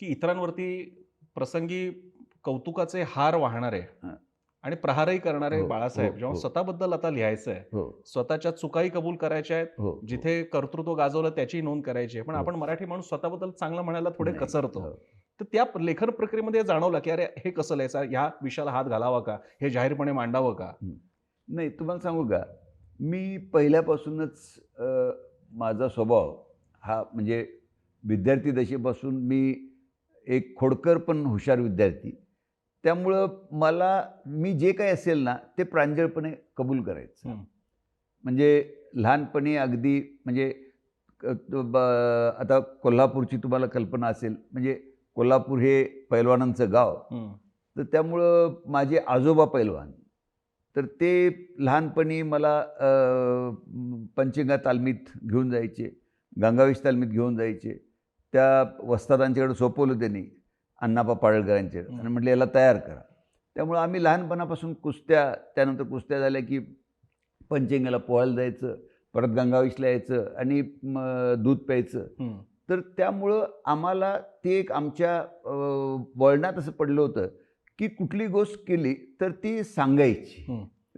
की इतरांवरती प्रसंगी कौतुकाचे हार वाहणारे. आणि प्रहारही करणारे हो, बाळासाहेब हो, जेव्हा हो. स्वतःबद्दल आता लिहायचं आहे स्वतःच्या चुकाही कबूल करायच्या आहेत जिथे कर्तृत्व गाजवलं त्याची नोंद करायची आहे. पण. आपण मराठी माणूस स्वतःबद्दल चांगलं म्हणायला थोडे कचरतो. तर त्या लेखन प्रक्रियेमध्ये जाणवलं की अरे हे कसं लिहायचं? ह्या विषयाला हात घालावा का? हे जाहीरपणे मांडावं का? नाही तुम्हाला सांगू का? मी पहिल्यापासूनच माझा स्वभाव हा म्हणजे विद्यार्थी दशेपासून मी एक खोडकर पण हुशार विद्यार्थी. त्यामुळं मला मी जे काही असेल ना ते प्रांजळपणे कबूल करायचं. म्हणजे लहानपणी अगदी म्हणजे आता कोल्हापूरची तुम्हाला कल्पना असेल म्हणजे कोल्हापूर हे पैलवानांचं गाव. तर त्यामुळं माझे आजोबा पैलवान. तर ते लहानपणी मला अ, पंचगंगा तालमीत घेऊन जायचे गंगावेश तालमीत घेऊन जायचे. त्या वस्तादांच्याकडे सोपवलं त्यांनी अण्णापा पाडळकरांच्याकडे आणि म्हटलं याला तयार करा. त्यामुळं आम्ही लहानपणापासून कुस्त्या त्यानंतर कुस्त्या झाल्या की पंचगंगाला पोहायला जायचं परत गंगावेशला यायचं आणि दूध प्यायचं. तर त्यामुळं आम्हाला ते एक आमच्या वळणात असं पडलं होतं की कुठली गोष्ट केली तर ती सांगायची.